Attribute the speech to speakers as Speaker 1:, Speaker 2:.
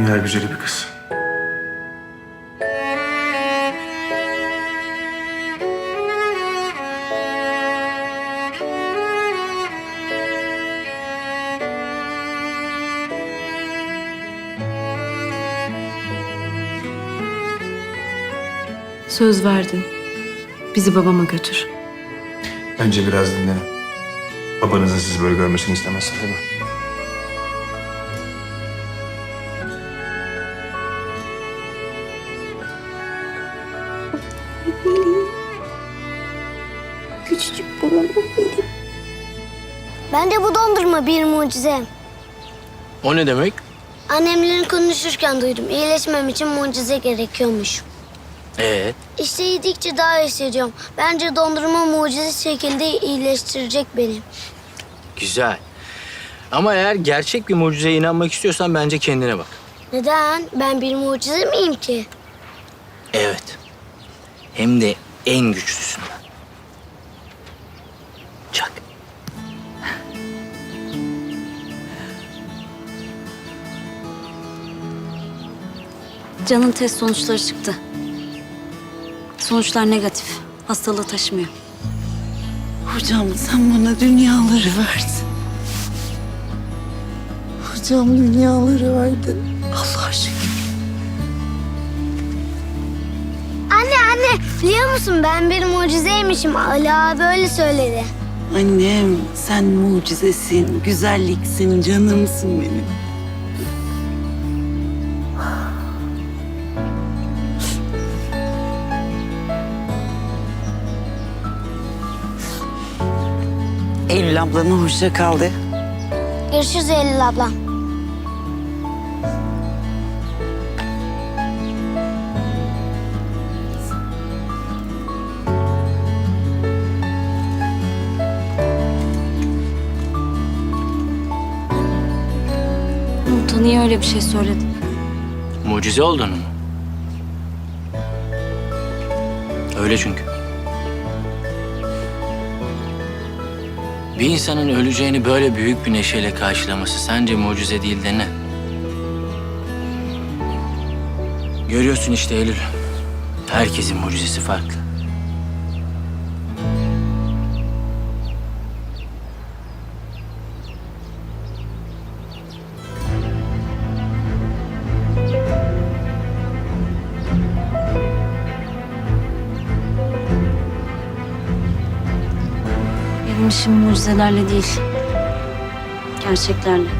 Speaker 1: Dünya güzeli bir kız.
Speaker 2: Söz verdin. Bizi babama götür.
Speaker 1: Önce biraz dinlenin. Babanızın sizi böyle görmesini istemezsin değil mi?
Speaker 3: Küçücük babam benim. Bence bu dondurma bir mucize.
Speaker 4: O ne demek?
Speaker 3: Annemlerin konuşurken duydum. İyileşmem için mucize gerekiyormuş.
Speaker 4: Ee,
Speaker 3: İşte yedikçe daha hissediyorum. Bence dondurma mucize şekilde iyileştirecek beni.
Speaker 4: güzel. Ama eğer gerçek bir mucizeye inanmak istiyorsan bence kendine bak.
Speaker 3: Neden? Ben bir mucize miyim ki?
Speaker 4: Evet. Hem de en güçlüsünden.
Speaker 5: Can'ın test sonuçları çıktı. Sonuçlar negatif. Hastalığı taşımıyor.
Speaker 6: Hocam sen bana dünyaları verdin. Hocam dünyaları verdin. Allah'a şükür.
Speaker 3: Anne anne biliyor musun ben bir mucizeymişim. Ala böyle söyledi.
Speaker 6: Annem sen mucizesin, güzelliksin, canımsın benim. Eylül ablana hoşça kal de.
Speaker 3: Görüşürüz Eylül abla.
Speaker 5: Umut'a niye öyle bir şey söyledin?
Speaker 4: Mucize olduğunu mu? Öyle çünkü. Bir insanın öleceğini böyle büyük bir neşeyle karşılaması sence mucize değil de ne? Görüyorsun işte Eylül. Herkesin mucizesi farklı.
Speaker 5: Benim mucizelerle değil. Gerçeklerle.